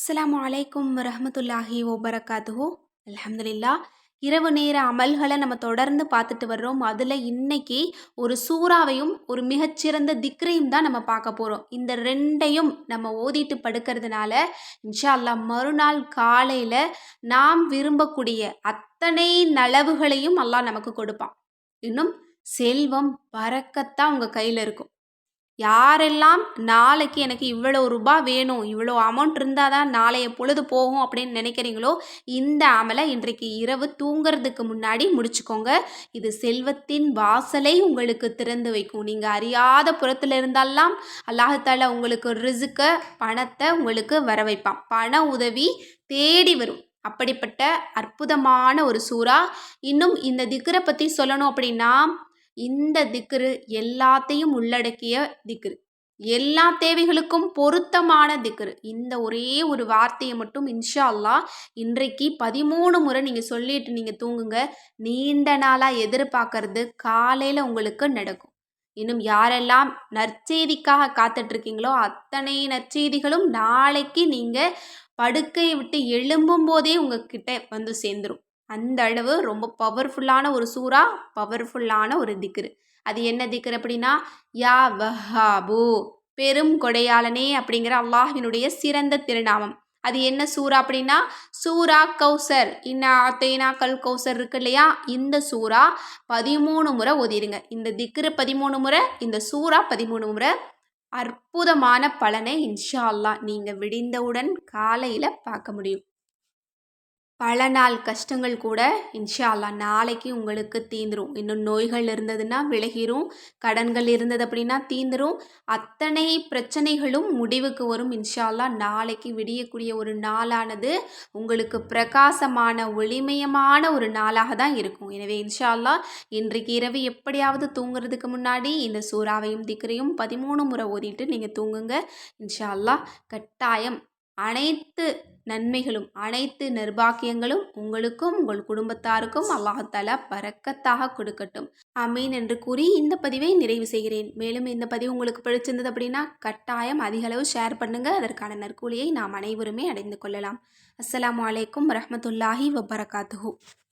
அஸ்ஸலாமு அலைக்கும் வரஹமத்துல்லாஹி வபரகாத்துஹு. அலமதுல்லா இரவு நேர அமல்களை நம்ம தொடர்ந்து பார்த்துட்டு வர்றோம். அதில் இன்னைக்கு ஒரு சூறாவையும் ஒரு மிகச்சிறந்த திக்ரையும் தான் நம்ம பார்க்க போகிறோம் இந்த ரெண்டையும் நம்ம ஓதிட்டு படுக்கிறதுனால இன்ஷா அல்லாஹ் மறுநாள் காலையில் நாம் விரும்பக்கூடிய அத்தனை நலவுகளையும் அல்லாஹ் நமக்கு கொடுப்பான். இன்னும் செல்வம் பறக்கத்தான் உங்கள் கையில் இருக்கும். யாரெல்லாம் நாளைக்கு எனக்கு இவ்வளோ ரூபாய் வேணும் இவ்வளோ அமௌண்ட் இருந்தால் தான் நாளைய பொழுது போகும் அப்படின்னு நினைக்கிறீங்களோ இந்த அமலை இன்றைக்கு இரவு தூங்குறதுக்கு முன்னாடி முடிச்சுக்கோங்க. இது செல்வத்தின் வாசலை உங்களுக்கு திறந்து வைக்கும். நீங்கள் அறியாத புறத்தில் இருந்தாலாம் அல்லாஹால உங்களுக்கு ரிசுக்க பணத்தை உங்களுக்கு வர வைப்பான் பண உதவி தேடி வரும். அப்படிப்பட்ட அற்புதமான ஒரு சூறா. இன்னும் இந்த திக்கரை பற்றி சொல்லணும் அப்படின்னா இந்த திக்ரு எல்லாத்தையும் உள்ளடக்கிய திக்ரு. எல்லா தேவைகளுக்கும் பொருத்தமான திக்ரு. இந்த ஒரே ஒரு வார்த்தையை மட்டும் இன்ஷா இன்றைக்கு பதிமூணு முறை நீங்கள் சொல்லிட்டு நீங்கள் தூங்குங்க. நீண்ட நாளாக எதிர்பார்க்கறது காலையில் உங்களுக்கு நடக்கும். இன்னும் யாரெல்லாம் நற்செய்திக்காக காத்துட்ருக்கீங்களோ அத்தனை நற்செய்திகளும் நாளைக்கு நீங்கள் படுக்கையை விட்டு எழும்பும் போதே உங்ககிட்ட வந்து சேர்ந்துரும். அந்த அளவு ரொம்ப பவர்ஃபுல்லான ஒரு சூறா பவர்ஃபுல்லான ஒரு திக்ரு. அது என்ன திக்ரு அப்படின்னா யா வஹாபு பெரும் கொடையாளனே அப்படிங்கிற அல்லாஹினுடைய சிறந்த திருநாமம். அது என்ன சூறா அப்படின்னா சூரா கௌசர் இன்னா தேனா கல் கௌசர் இருக்கு இல்லையா? இந்த சூறா பதிமூணு முறை ஓதிடுங்க இந்த திக்ரு பதிமூணு முறை இந்த சூறா பதிமூணு முறை. அற்புதமான பலனை இன்ஷா அல்லா நீங்கள் விடிந்தவுடன் காலையில் பார்க்க முடியும். பல நாள் கஷ்டங்கள் கூட இன்ஷா அல்லா நாளைக்கு உங்களுக்கு தீந்துரும். இன்னும் நோய்கள் இருந்ததுன்னா விலகிரும். கடன்கள் இருந்தது அப்படின்னா தீந்துரும். அத்தனை பிரச்சனைகளும் முடிவுக்கு வரும் இன்ஷா அல்லா நாளைக்கு விடியக்கூடிய ஒரு நாளானது உங்களுக்கு பிரகாசமான ஒளிமயமான ஒரு நாளாக தான் இருக்கும். எனவே இன்ஷா அல்லா இன்றைக்கு இரவு எப்படியாவது தூங்குறதுக்கு முன்னாடி இந்த சூறாவையும் திக்கரையும் பதிமூணு முறை ஓதிட்டு நீங்கள் தூங்குங்க. இன்ஷா அல்லா கட்டாயம் அனைத்து நன்மைகளும் அனைத்து நிர்பாக்கியங்களும் உங்களுக்கும் உங்கள் குடும்பத்தாருக்கும் அல்லாஹால பறக்கத்தாக கொடுக்கட்டும். அமீன் என்று கூறி இந்த பதிவை நிறைவு செய்கிறேன். மேலும் இந்த பதிவு உங்களுக்கு பிடிச்சிருந்தது அப்படின்னா கட்டாயம் அதிக அளவு ஷேர் பண்ணுங்கள் அதற்கான நற்கூலியை நாம் அனைவருமே அடைந்து கொள்ளலாம். அஸ்லாம் வலைக்கம் வரமத்துல்லாஹி வபரகாத்துஹூ.